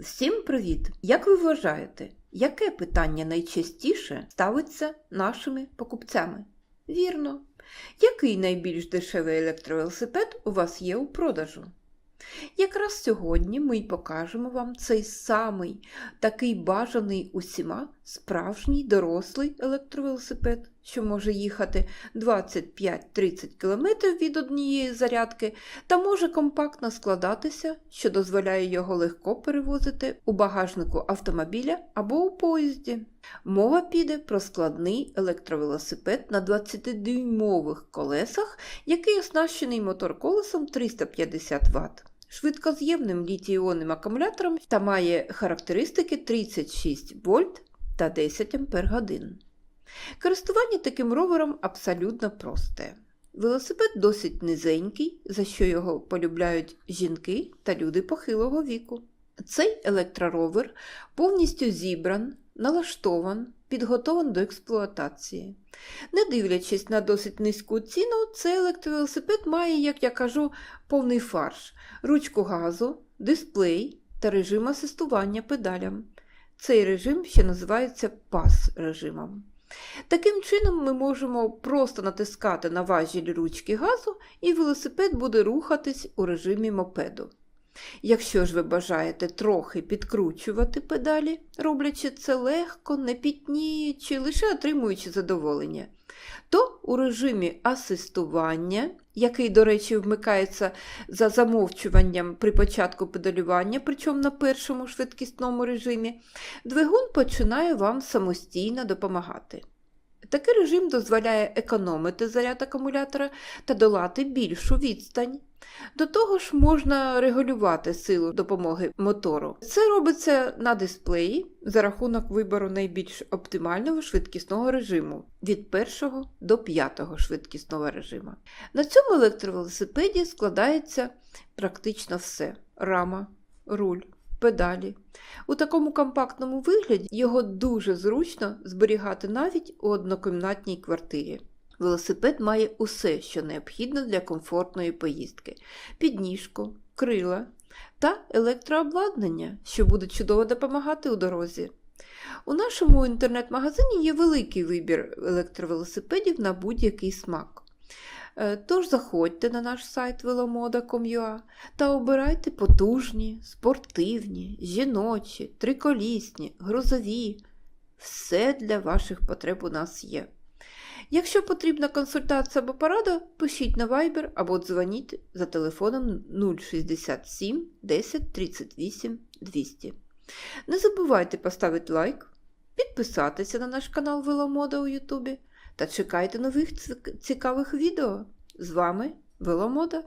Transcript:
Всім привіт! Як ви вважаєте, яке питання найчастіше ставиться нашими покупцями? Вірно. Який найбільш дешевий електровелосипед у вас є у продажу? Якраз сьогодні ми й покажемо вам цей самий такий бажаний усіма справжній дорослий електровелосипед, що може їхати 25-30 км від однієї зарядки та може компактно складатися, що дозволяє його легко перевозити у багажнику автомобіля або у поїзді. Мова піде про складний електровелосипед на 20-дюймових колесах, який оснащений мотор-колесом 350 Вт. Швидкоз'ємним літій-іонним акумулятором та має характеристики 36 вольт та 10 Ах. Користування таким ровером абсолютно просте. Велосипед досить низенький, за що його полюбляють жінки та люди похилого віку. Цей електроровер повністю зібран, налаштован, підготован до експлуатації. Не дивлячись на досить низьку ціну, цей електровелосипед має, як я кажу, повний фарш, ручку газу, дисплей та режим асистування педалям. Цей режим ще називається пас режимом. Таким чином, ми можемо просто натискати на важіль ручки газу, і велосипед буде рухатись у режимі мопеду. Якщо ж ви бажаєте трохи підкручувати педалі, роблячи це легко, не пітніючи, лише отримуючи задоволення, то у режимі асистування, який, до речі, вмикається за замовчуванням при початку педалювання, причому на першому швидкісному режимі, двигун починає вам самостійно допомагати. Такий режим дозволяє економити заряд акумулятора та долати більшу відстань. До того ж, можна регулювати силу допомоги мотору. Це робиться на дисплеї за рахунок вибору найбільш оптимального швидкісного режиму від першого до п'ятого швидкісного режиму. На цьому електровелосипеді складається практично все: рама, руль, педалі. У такому компактному вигляді його дуже зручно зберігати навіть у однокімнатній квартирі. Велосипед має усе, що необхідно для комфортної поїздки: підніжку, крила та електрообладнання, що буде чудово допомагати у дорозі. У нашому інтернет-магазині є великий вибір електровелосипедів на будь-який смак. Е, Тож заходьте на наш сайт velomoda.com.ua та обирайте потужні, спортивні, жіночі, триколісні, грузові. Все для ваших потреб у нас є. Якщо потрібна консультація або порада, пишіть на Viber або дзвоніть за телефоном 067 10 38 200. Не забувайте поставити лайк, підписатися на наш канал Веломода у Ютубі та чекайте нових цікавих відео. З вами Веломода.